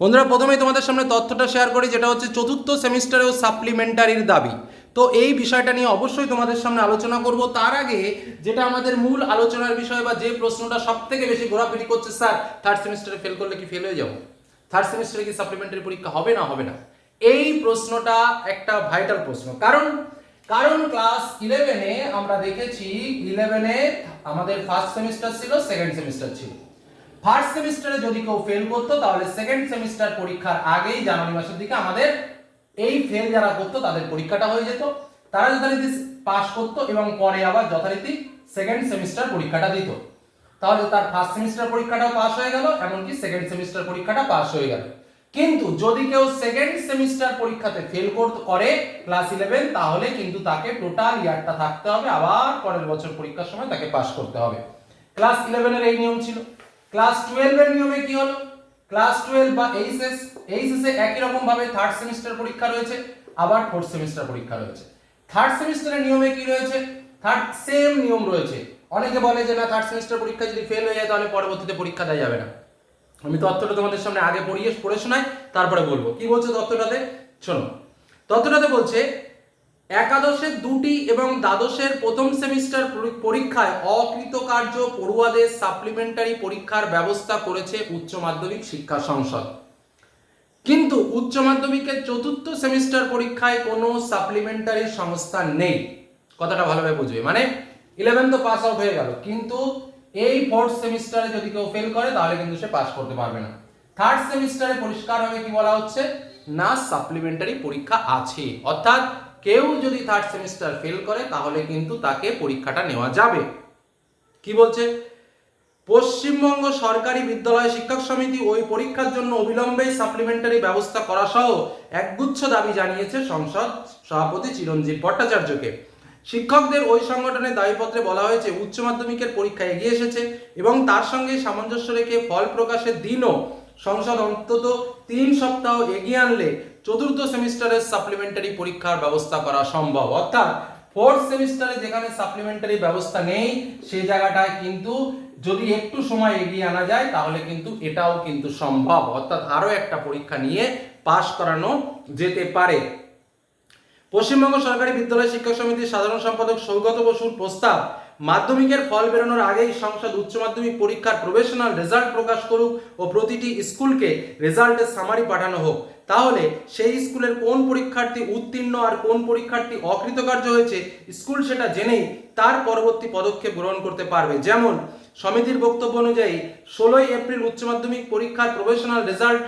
বন্ধুরা, প্রথমেই তোমাদের সামনে তথ্যটা শেয়ার করি, যেটা হচ্ছে চতুর্থ সেমিস্টারেও সাপ্লিমেন্টারির দাবি। তো এই বিষয়টা নিয়ে অবশ্যই তোমাদের সামনে আলোচনা করব। তার আগে যেটা আমাদের মূল আলোচনার বিষয় বা যে প্রশ্নটা সব থেকে বেশি ঘোরাফেরি করছে, স্যার থার্ড সেমিস্টারে ফেল করলে কি ফেল হয়ে যাব? থার্ড সেমিস্টারে কি সাপ্লিমেন্টারি পরীক্ষা হবে না হবে না? এই প্রশ্নটা একটা ভাইটাল প্রশ্ন। কারণ কারণ ক্লাস ইলেভেনে আমরা দেখেছি ইলেভেনে আমাদের ফার্স্ট সেমিস্টার ছিল সেকেন্ড সেমিস্টার ছিল। ফার্স্ট সেমিস্টারে যদি কেউ ফেল করতো, তাহলে সেকেন্ড সেমিস্টার পরীক্ষার আগেই জানুয়ারি মাসের দিকে আমাদের এই ফেল যারা করতো, তাদের পরীক্ষাটা হয়ে যেত। তারা যথারীতি পাস করতো এবং পরে আবার যথারীতি সেকেন্ড সেমিস্টার পরীক্ষাটা দিত। তাহলে তার ফার্স্ট সেমিস্টার পরীক্ষাটাও পাস হয়ে গেল, এমনকি সেকেন্ড সেমিস্টার পরীক্ষাটা পাস হয়ে গেল। কিন্তু যদি কেউ সেকেন্ড সেমিস্টার পরীক্ষাতে ফেল করে ক্লাস ইলেভেন তাহলে কিন্তু তাকে টোটাল ইয়ারটা থাকতে হবে, আবার পরের বছর পরীক্ষার সময় তাকে পাস করতে হবে। ক্লাস ইলেভেনের এই নিয়ম ছিল। ক্লাস টুয়েলভের নিয়মে কি হলো? ক্লাস টুয়েলভ বা এইচএস এইচএসে একই রকম ভাবে থার্ড সেমিস্টার পরীক্ষা রয়েছে, আবার ফোর্থ সেমিস্টার পরীক্ষা রয়েছে। থার্ড সেমিস্টারের নিয়মে কি রয়েছে? থার্ড সেম নিয়ম রয়েছে। অনেকে বলে যে না থার্ড সেমিস্টার পরীক্ষা যদি ফেল হয়ে যায়, তাহলে পরবর্তীতে পরীক্ষা দেওয়া যাবে না। আমি তথ্যটা তোমাদের সামনে আগে পড়িয়ে, পড়ে শোনাই, তারপরে বলব। কি বলছে তথ্যটাতে শোনো। তথ্যটাতে বলছে একাদশের দুটি এবং দ্বাদশের প্রথম সেমিস্টার পরীক্ষায় অকৃতকার্য পড়ুয়াদের সাপ্লিমেন্টারি পরীক্ষার ব্যবস্থা করেছে উচ্চ মাধ্যমিক শিক্ষা সংসদ। কিন্তু উচ্চ মাধ্যমিকের চতুর্থ সেমিস্টার পরীক্ষায় কোনো সাপ্লিমেন্টারি সংস্থা নেই। কথাটা ভালোভাবে বুঝবে। মানে ইলেভেন তো পাস আউট হয়ে গেল। কিন্তু এই ফোর্থ সেমিস্টারে যদি কেউ ফেল করে, তাহলে কিন্তু সে পাস করতে পারবে না। থার্ড সেমিস্টারে পরিষ্কারভাবে কি বলা হচ্ছে? না সাপ্লিমেন্টারি পরীক্ষা আছে। অর্থাৎ কেউ যদি থার্ড সেমিস্টার ফেল করে, তাহলে কিন্তু তাকে পরীক্ষাটা নেওয়া যাবে। কি বলছে? পশ্চিমবঙ্গ সরকারি বিদ্যালয় শিক্ষক সমিতি ওই পরীক্ষার জন্য অবিলম্বে সাপ্লিমেন্টারি ব্যবস্থা করা সহ একগুচ্ছ দাবি জানিয়েছে সংসদ সভাপতি চিরঞ্জিত ভট্টাচার্যকে। শিক্ষকদের ওই সংগঠনের দাবিপত্রে বলা হয়েছে, উচ্চ মাধ্যমিকের পরীক্ষা এগিয়ে এসেছে এবং তার সঙ্গে সামঞ্জস্য রেখে ফল প্রকাশের দিনও সংসদ অন্তত তিন সপ্তাহ এগিয়ে আনলে চতুর্থ সেমিস্টারের সাপ্লিমেন্টারি পরীক্ষার ব্যবস্থা করা সম্ভব। অর্থাৎ ফোর্থ সেমিস্টারে যেখানে সাপ্লিমেন্টারি ব্যবস্থা নেই সেই জায়গাটায় কিন্তু যদি একটু সময় এগিয়ে আনা যায়, তাহলে কিন্তু এটাও কিন্তু সম্ভব। অর্থাৎ আরও একটা পরীক্ষা নিয়ে পাশ করানো যেতে পারে। পশ্চিমবঙ্গ সরকারি বিদ্যালয় শিক্ষক সমিতির সাধারণ সম্পাদক সৌগত বসুর প্রস্তাব মাধ্যমিকের ফল বেরোনোর আগেই সংসদ উচ্চ মাধ্যমিক পরীক্ষার প্রফেশনাল রেজাল্ট প্রকাশ করুক ও প্রতিটি স্কুলকে রেজাল্টের সামারি পাঠানো হোক। তাহলে সেই স্কুলের কোন পরীক্ষার্থী উত্তীর্ণ আর কোন পরীক্ষার্থী অকৃতকার্য হয়েছে, স্কুল সেটা জেনেই তার পরবর্তী পদক্ষেপ গ্রহণ করতে পারবে। যেমন সমিতির বক্তব্য অনুযায়ী, ষোলোই এপ্রিল উচ্চ মাধ্যমিক পরীক্ষার প্রফেশনাল রেজাল্ট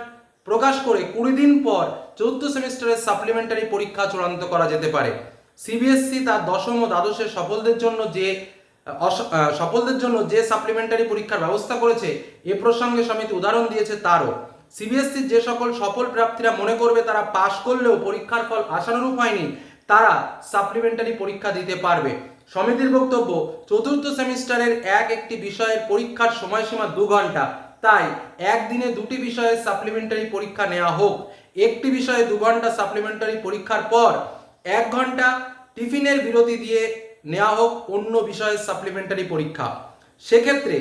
প্রকাশ করে কুড়ি দিন পর চতুর্থ সেমিস্টারের সাপ্লিমেন্টারি পরীক্ষা চূড়ান্ত করা যেতে পারে। সিবিএসসি তার দশম ও দ্বাদশের সফলদের জন্য যে সফলদের জন্য যে সাপ্লিমেন্টারি পরীক্ষার ব্যবস্থা করেছে, এ প্রসঙ্গে সমিতি উদাহরণ দিয়েছে তারও। সিবিএসসির যে সকল সফল প্রাপ্তীরা মনে করবে তারা পাশ করলেও পরীক্ষার ফল আশানুরূপ হয়নি, তারা সাপ্লিমেন্টারি পরীক্ষা দিতে পারবে। সমিতির বক্তব্য, চতুর্থ সেমিস্টারের এক একটি বিষয়ের পরীক্ষার সময়সীমা দু ঘণ্টা। তাই একদিনে দুটি বিষয়ে সাপ্লিমেন্টারি পরীক্ষা নেওয়া হোক। একটি বিষয়ে দু ঘণ্টা সাপ্লিমেন্টারি পরীক্ষার পর এক ঘণ্টা টিফিনের বিরতি দিয়ে নেওয়া হোক অন্য বিষয়ের সাপ্লিমেন্টারি পরীক্ষা। সেক্ষেত্রে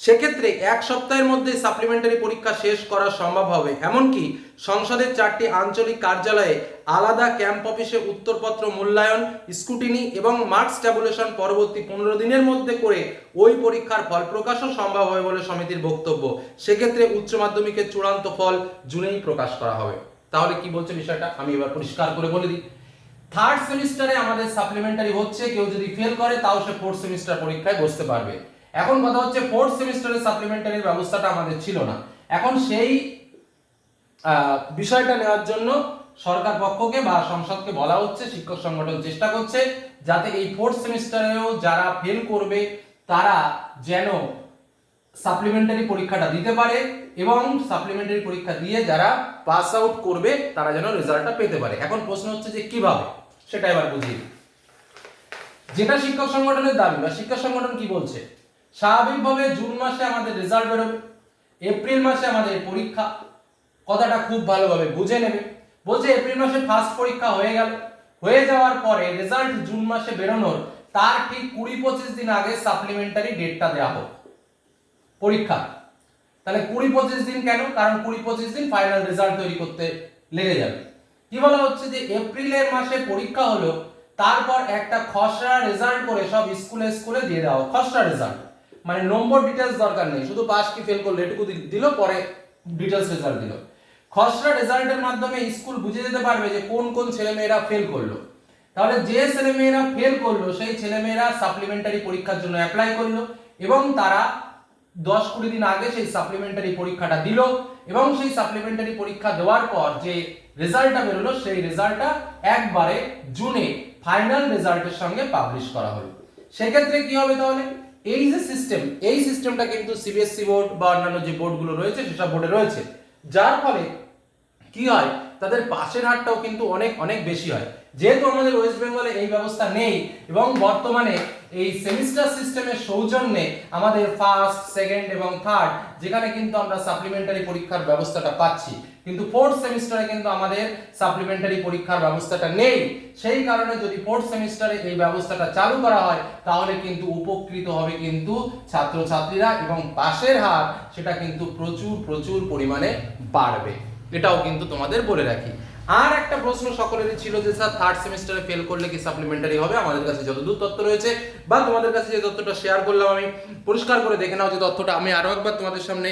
সেক্ষেত্রে এক সপ্তাহের মধ্যে সাপ্লিমেন্টারি পরীক্ষা শেষ করা সম্ভব হবে। এমনকি সংসদের চারটি আঞ্চলিক কার্যালয়ে আলাদা ক্যাম্প অফিসে উত্তরপত্র মূল্যায়ন স্কুটিনি এবং মার্কস ট্যাবুলেশন পরবর্তী পনেরো দিনের মধ্যে করে ওই পরীক্ষার ফল প্রকাশও সম্ভব হবে বলে সমিতির বক্তব্য। সেক্ষেত্রে উচ্চ মাধ্যমিকের চূড়ান্ত ফল জুনেই প্রকাশ করা হবে। তাহলে কি বলছে বিষয়টা? আমি এবার পরিষ্কার করে বলে দিই। থার্ড সেমিস্টারে আমাদের সাপ্লিমেন্টারি হচ্ছে, কেউ যদি ফেল করে, তাও সে ফোর্থ সেমিস্টার পরীক্ষায় বসতে পারবে। এখন কথা হচ্ছে ফোর্থ সেমিস্টারের সাপ্লিমেন্টারির ব্যবস্থাটা আমাদের ছিল না। এখন সেই বিষয়টা নেওয়ার জন্য সরকার পক্ষকে বা সংসদকে বলা হচ্ছে, শিক্ষক সংগঠন চেষ্টা করছে, যাতে এই ফোর্থ সেমিস্টারেও যারা ফেল করবে, তারা যেন সাপ্লিমেন্টারি পরীক্ষাটা দিতে পারে এবং সাপ্লিমেন্টারি পরীক্ষা দিয়ে যারা পাস আউট করবে, তারা যেন রেজাল্টটা পেতে পারে। এখন প্রশ্ন হচ্ছে যে কীভাবে? সেটা এবার বুঝি যেটা শিক্ষক সংগঠনের দাবি, বা শিক্ষক সংগঠন কি বলছে? স্বাভাবিকভাবে জুন মাসে আমাদের রেজাল্ট বেরোবে, এপ্রিল মাসে আমাদের পরীক্ষা, কথাটা খুব ভালোভাবে বুঝে নেবে। বলছে এপ্রিল মাসে ফার্স্ট পরীক্ষা হয়ে গেল, হয়ে যাওয়ার পরে রেজাল্ট জুন মাসে বেরোনোর, তার ঠিক কুড়ি পঁচিশ দিন আগে সাপ্লিমেন্টারি ডেটটা দেওয়া হোক। পরীক্ষা। তাহলে কুড়ি পঁচিশ দিন কেন? কারণ কুড়ি পঁচিশ দিন ফাইনাল রেজাল্ট তৈরি করতে লেগে যাবে। কি বলা হচ্ছে যে এপ্রিলের মাসে পরীক্ষা হলো, তারপর একটা খসড়া রেজাল্ট করে সব স্কুলে স্কুলে দিয়ে দেওয়া খসড়া রেজাল্ট মানে নম্বর ডিটেলস দরকার নেই। শুধু পাস কি ফেল করল এটুকু দিল, পরে ডিটেলস রেজাল্ট দিল। খসড়া রেজাল্টের মাধ্যমে স্কুল বুঝে যেতে পারবে যে কোন কোন ছেলেমেয়েরা ফেল করল। তাহলে যে ছেলেমেয়েরা ফেল করল, সেই ছেলেমেয়েরা সাপ্লিমেন্টারি পরীক্ষার জন্য অ্যাপ্লাই করল এবং তারা দশ কুড়ি দিন আগে সেই সাপ্লিমেন্টারি পরীক্ষাটা দিল এবং সেই সাপ্লিমেন্টারি পরীক্ষা দেওয়ার পর যে রেজাল্টটা বেরোলো, সেই রেজাল্টটা একবারে জুনে ফাইনাল রেজাল্টের সঙ্গে পাবলিশ করা হলো। সেক্ষেত্রে কি হবে তাহলে? এই যে সিস্টেম এই সিস্টেমটা কিন্তু সিবিএসসি বোর্ড বা অন্যান্য যে বোর্ডগুলো রয়েছে, সেসব বোর্ডে রয়েছে। যার ফলে কি হয়? তাদের পাশের হারটাও কিন্তু অনেক অনেক বেশি হয়। যেহেতু আমাদের ওয়েস্ট বেঙ্গলে এই ব্যবস্থা নেই এবং বর্তমানে এই সেমিস্টার সিস্টেমের সৌজন্যে আমাদের ফার্স্ট সেকেন্ড এবং থার্ড যেখানে কিন্তু আমরা সাপ্লিমেন্টারি পরীক্ষার ব্যবস্থাটা পাচ্ছি। কিন্তু ফোর্থ সেমিস্টারে কিন্তু আমাদের সাপ্লিমেন্টারি পরীক্ষার ব্যবস্থাটা নেই। সেই কারণে যদি ফোর্থ সেমিস্টারে এই ব্যবস্থাটা চালু করা হয়, তাহলে কিন্তু উপকৃত হবে কিন্তু ছাত্রছাত্রীরা এবং পাশের হার সেটা কিন্তু প্রচুর প্রচুর পরিমাণে বাড়বে। এটাও কিন্তু তোমাদের বলে রাখি। আর একটা প্রশ্ন সকলেরই ছিল যে, স্যার থার্ড সেমিস্টারে ফেল করলে কি সাপ্লিমেন্টারি হবে? আমাদের কাছে যতদূর তথ্য রয়েছে বা তোমাদের কাছে যে তথ্যটা শেয়ার করলাম আমি, পরিষ্কার করে দেখে নাও যে তথ্যটা। আমি আরও একবার তোমাদের সামনে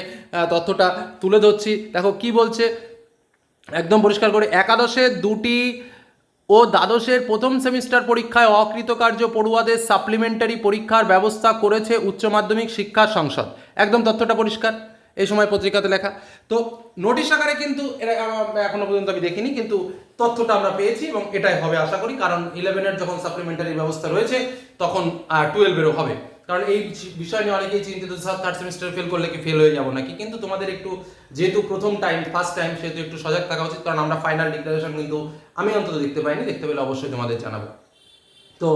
তথ্যটা তুলে ধরছি। দেখো, কি বলছে? একদম পরিষ্কার করে, একাদশে দুটি ও দ্বাদশের প্রথম সেমিস্টার পরীক্ষায় অকৃতকার্য পড়ুয়াদের সাপ্লিমেন্টারি পরীক্ষার ব্যবস্থা করেছে উচ্চ মাধ্যমিক শিক্ষা সংসদ। একদম তথ্যটা পরিষ্কার। এই সময় পত্রিকাতে লেখা। তো নোটিশ আকারে কিন্তু এখনও পর্যন্ত আমি দেখিনি, কিন্তু তথ্যটা আমরা পেয়েছি এবং এটাই হবে আশা করি, কারণ ইলেভেনের যখন সাপ্লিমেন্টারি ব্যবস্থা রয়েছে, তখন টুয়েলভেরও হবে। কারণ এই বিষয় নিয়ে অনেকেই চিন্তিত স্যার থার্ড সেমিস্টার ফেল করলে কি ফেল হয়ে যাব নাকি? কিন্তু তোমাদের একটু, যেহেতু প্রথম টাইম ফার্স্ট টাইম সেহেতু একটু সজাগ থাকা উচিত, কারণ আমরা ফাইনাল ডিক্লারেশন কিন্তু আমি অন্তত দেখতে পাইনি, দেখতে পেলে অবশ্যই তোমাদের জানাব। তো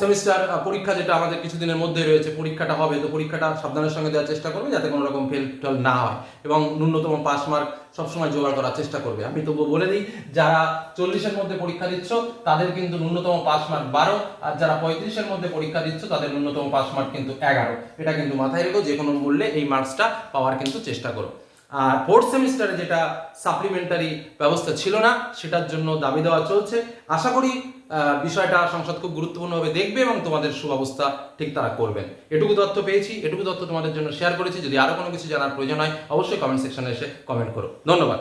সেমিস্টার পরীক্ষা যেটা আমাদের কিছুদিনের মধ্যে রয়েছে, পরীক্ষাটা হবে, তো পরীক্ষাটা সাবধানের সঙ্গে দেওয়ার চেষ্টা করবে যাতে কোনো রকম ফেল টেল না হয় এবং ন্যূনতম পাস মার্ক সবসময় জোগাড় করার চেষ্টা করবে। আমি তবুও বলে দিই, যারা চল্লিশের মধ্যে পরীক্ষা দিচ্ছ, তাদের কিন্তু ন্যূনতম পাস মার্ক বারো, আর যারা পঁয়ত্রিশের মধ্যে পরীক্ষা দিচ্ছ, তাদের ন্যূনতম পাস মার্ক কিন্তু এগারো। এটা কিন্তু মাথায় রেখো যে কোনো মূল্যে এই মার্কসটা পাওয়ার কিন্তু চেষ্টা করো। আর ফোর্থ সেমিস্টারে যেটা সাপ্লিমেন্টারি ব্যবস্থা ছিল না, সেটার জন্য দাবি দেওয়া চলছে। আশা করি বিষয়টা সংসদ খুব গুরুত্বপূর্ণভাবে দেখবে এবং তোমাদের সুব্যবস্থা ঠিক তারা করবেন। এটুকু তথ্য পেয়েছি, এটুকু তথ্য তোমাদের জন্য শেয়ার করেছি। যদি আরও কোনো কিছু জানার প্রয়োজন হয়, অবশ্যই কমেন্ট সেকশনে এসে কমেন্ট করো। ধন্যবাদ।